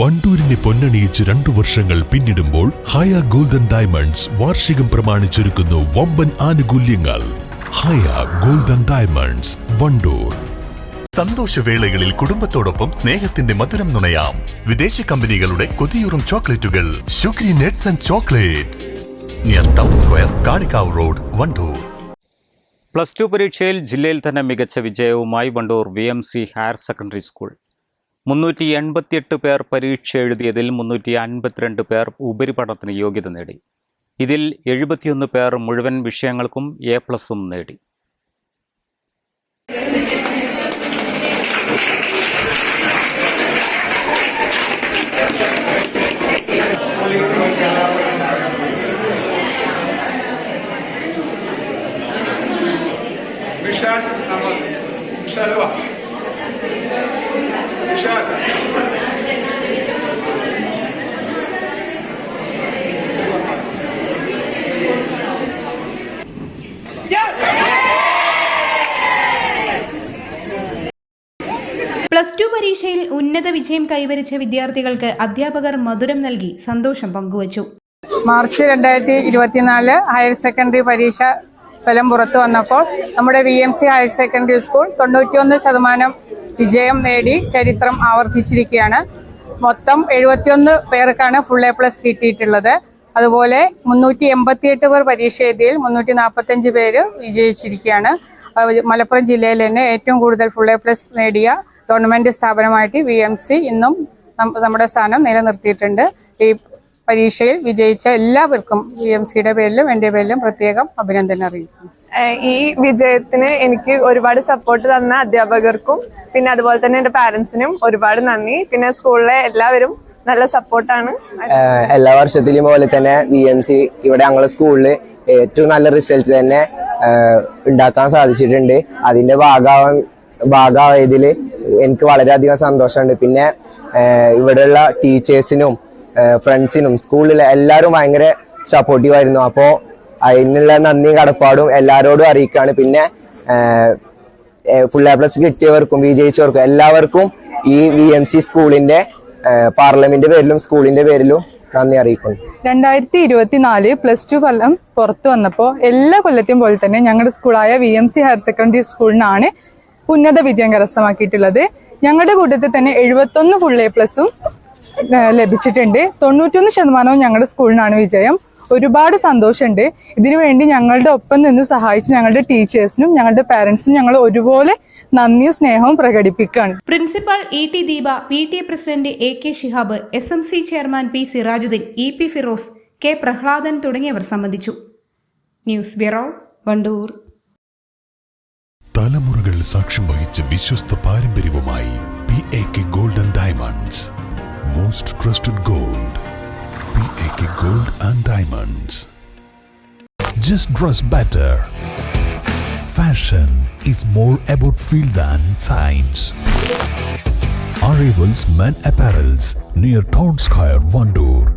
വണ്ടൂരിനെ പൊന്നണിയിച്ച് രണ്ടു വർഷങ്ങൾ പിന്നിടുമ്പോൾ ഹയ ഗോൾഡൻ ഡയമണ്ട്സ് വാർഷികം പ്രമാണിച്ചൊരുക്കുന്നു വമ്പൻ ആനുകൂല്യങ്ങൾ. Haya golden diamonds Wandoor. സന്തോഷവേളകളിൽ കുടുംബത്തോടൊപ്പം സ്നേഹത്തിന്റെ മധുരം നുണയാം. വിദേശ കമ്പനികളുടെ കൊതിയൂറും ചോക്ലേറ്റുകൾ. Shukri nuts and chocolates. Near town square Kalikavu road Wandoor. Plus two പരീക്ഷയിൽ ജില്ലയിൽ തന്നെ മികച്ച വിജയവുമായി Wandoor V M C higher secondary school. മുന്നൂറ്റി എൺപത്തിയെട്ട് പേർ പരീക്ഷ എഴുതിയതിൽ മുന്നൂറ്റി അൻപത്തിരണ്ട് പേർ ഉപരിപഠനത്തിന് യോഗ്യത നേടി. ഇതിൽ എഴുപത്തിയൊന്ന് പേർ മുഴുവൻ വിഷയങ്ങൾക്കും എ പ്ലസും നേടി. വിശാൽ വിശാൽ പ്ലസ് ടു പരീക്ഷയിൽ ഉന്നത വിജയം കൈവരിച്ച വിദ്യാർത്ഥികൾക്ക് അധ്യാപകർ മധുരം നൽകി സന്തോഷം പങ്കുവച്ചു. മാർച്ച് രണ്ടായിരത്തി ഇരുപത്തിനാല് ഹയർ സെക്കൻഡറി പരീക്ഷ ഫലം പുറത്തു വന്നപ്പോൾ നമ്മുടെ V M C higher secondary school തൊണ്ണൂറ്റിയൊന്ന് ശതമാനം വിജയം നേടി ചരിത്രം ആവർത്തിച്ചിരിക്കുകയാണ്. മൊത്തം എഴുപത്തിയൊന്ന് പേർക്കാണ് ഫുൾ എ പ്ലസ് കിട്ടിയിട്ടുള്ളത്. അതുപോലെ മുന്നൂറ്റി എൺപത്തിയെട്ട് പേർ പരീക്ഷ എഴുതിയിൽ മുന്നൂറ്റി നാൽപ്പത്തഞ്ച് പേര് വിജയിച്ചിരിക്കുകയാണ്. മലപ്പുറം ജില്ലയിൽ തന്നെ ഏറ്റവും കൂടുതൽ ഫുൾ എ പ്ലസ് നേടിയ ഗവൺമെന്റ് സ്ഥാപനമായിട്ട് വി എം സി ഇന്നും നമ്മുടെ സ്ഥാനം നിലനിർത്തിയിട്ടുണ്ട്. ഈ പരീക്ഷയിൽ വിജയിച്ച എല്ലാവർക്കും വി എം സിയുടെ പേരിലും എന്റെ പേരിലും പ്രത്യേകം അഭിനന്ദനം അറിയിക്കുന്നു. ഈ വിജയത്തിന് എനിക്ക് ഒരുപാട് സപ്പോർട്ട് തന്ന അധ്യാപകർക്കും പിന്നെ അതുപോലെ തന്നെ എന്റെ പാരന്റ്സിനും ഒരുപാട് നന്ദി. പിന്നെ സ്കൂളിലെ എല്ലാവരും നല്ല സപ്പോർട്ടാണ് എല്ലാ വർഷത്തിലും പോലെ തന്നെ വി എം സി ഇവിടെ ഞങ്ങളുടെ സ്കൂളിൽ ഏറ്റവും നല്ല റിസൾട്ട് തന്നെ ഉണ്ടാക്കാൻ സാധിച്ചിട്ടുണ്ട്. അതിന്റെ ഭാഗമാവാൻ ഭാഗമായതിൽ എനിക്ക് വളരെയധികം സന്തോഷമുണ്ട്. പിന്നെ ഇവിടെയുള്ള ടീച്ചേഴ്സിനും ഫ്രണ്ട്സിനും സ്കൂളിലെ എല്ലാവരും ഭയങ്കര സപ്പോർട്ടീവ് ആയിരുന്നു. അപ്പോൾ അതിനുള്ള നന്ദിയും കടപ്പാടും എല്ലാവരോടും അറിയിക്കുകയാണ്. പിന്നെ ഫുൾ എ പ്ലസ് കിട്ടിയവർക്കും വിജയിച്ചവർക്കും എല്ലാവർക്കും ഈ വി എം സി സ്കൂളിന്റെ പാർലമെന്റ് പേരിലും സ്കൂളിന്റെ പേരിലും നന്ദി അറിയിക്കുന്നു. രണ്ടായിരത്തി ഇരുപത്തിനാല് പ്ലസ് ടു ഫലം പുറത്തു വന്നപ്പോൾ എല്ലാ കൊല്ലത്തെയും പോലെ തന്നെ ഞങ്ങളുടെ സ്കൂളായ V M C higher secondary സ്കൂളിനാണ് ഉന്നത വിജയം കരസ്ഥമാക്കിയിട്ടുള്ളത്. ഞങ്ങളുടെ കൂട്ടത്തിൽ തന്നെ എഴുപത്തൊന്ന് ഫുൾ എ പ്ലസും ലഭിച്ചിട്ടുണ്ട്. തൊണ്ണൂറ്റൊന്ന് ശതമാനവും ഞങ്ങളുടെ സ്കൂളിനാണ് വിജയം. ഒരുപാട് സന്തോഷമുണ്ട്. ഇതിനു വേണ്ടി ഞങ്ങളുടെ ഒപ്പം നിന്ന് സഹായിച്ച ഞങ്ങളുടെ ടീച്ചേഴ്സിനും ഞങ്ങളുടെ പാരൻസിനും ഞങ്ങൾ ഒരുപോലെ നന്ദിയും സ്നേഹവും പ്രകടിപ്പിക്കുകയാണ്. Principal E T Deepa P T president A K Shihab S M C chairman P Sirajuddeen E P Firoz K Prahladan തുടങ്ങിയവർ സംബന്ധിച്ചു. News bureau Wandoor. തലമുറകൾ സാക്ഷ്യം വഹിച്ച വിശ്വസ്ത പാരമ്പര്യവുമായി P A K Most trusted gold P A K gold and diamonds just dress better fashion is more about feel than science. Arrivals Men Apparels near Town Square, Vandoor.